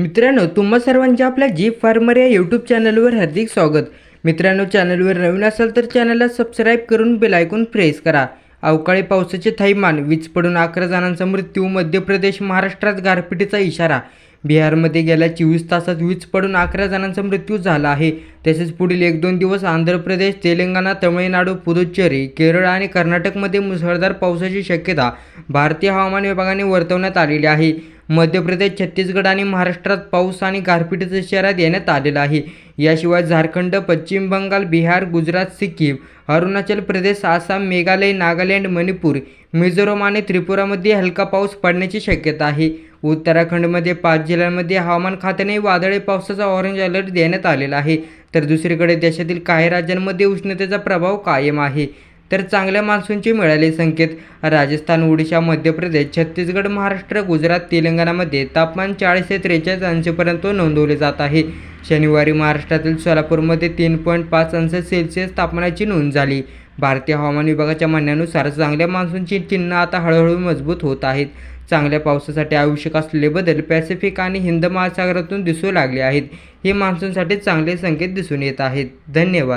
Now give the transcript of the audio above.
मित्रांनो तुम्हा सर्वांचे आपल्या जीप फार्मर या यूट्यूब चॅनलवर हार्दिक स्वागत. मित्रांनो चॅनलवर नवीन असाल तर चॅनलला सबस्क्राईब करून बेलायकून प्रेस करा. अवकाळी पावसाचे थैमान वीज पडून अकरा जणांचा मृत्यू मध्य प्रदेश महाराष्ट्रात गारपिटीचा इशारा. बिहारमध्ये गेल्या चोवीस तासात वीज पडून अकरा जणांचा मृत्यू झाला आहे. तसेच पुढील एक दोन दिवस आंध्र प्रदेश तेलंगणा तमिळनाडू पुदुच्चेरी केरळ आणि कर्नाटकमध्ये मुसळधार पावसाची शक्यता भारतीय हवामान विभागाने वर्तवण्यात आलेली आहे. मध्य प्रदेश छत्तीसगड आणि महाराष्ट्रात पाऊस आणि गारपिटीचा इशारा देण्यात आलेला आहे. याशिवाय झारखंड पश्चिम बंगाल बिहार गुजरात सिक्कीम अरुणाचल प्रदेश आसाम मेघालय नागालँड मणिपूर मिझोरम आणि त्रिपुरामध्ये हलका पाऊस पडण्याची शक्यता आहे. उत्तराखंडमध्ये पाच जिल्ह्यांमध्ये हवामान खात्याने वादळी पावसाचा ऑरेंज अलर्ट देण्यात आलेला आहे. तर दुसरीकडे देशातील काही राज्यांमध्ये उष्णतेचा प्रभाव कायम आहे. तर चांगल्या मान्सूनचे मिळाले संकेत. राजस्थान ओडिशा मध्य प्रदेश छत्तीसगड महाराष्ट्र गुजरात तेलंगणामध्ये तापमान चाळीस ते त्रेचाळीस अंशपर्यंत नोंदवले जात आहे. शनिवारी महाराष्ट्रातील सोलापूरमध्ये तीन पॉईंट पाच अंश सेल्सिअस तापमानाची नोंद झाली. भारतीय हवामान विभागाच्या म्हणण्यानुसार चांगल्या मान्सूनची चिन्ह आता हळूहळू मजबूत होत आहेत. चांगल्या पावसासाठी आवश्यक असलेले बदल पॅसिफिक आणि हिंद महासागरातून दिसू लागले आहेत. हे मान्सूनसाठी चांगले संकेत दिसून येत आहेत. धन्यवाद.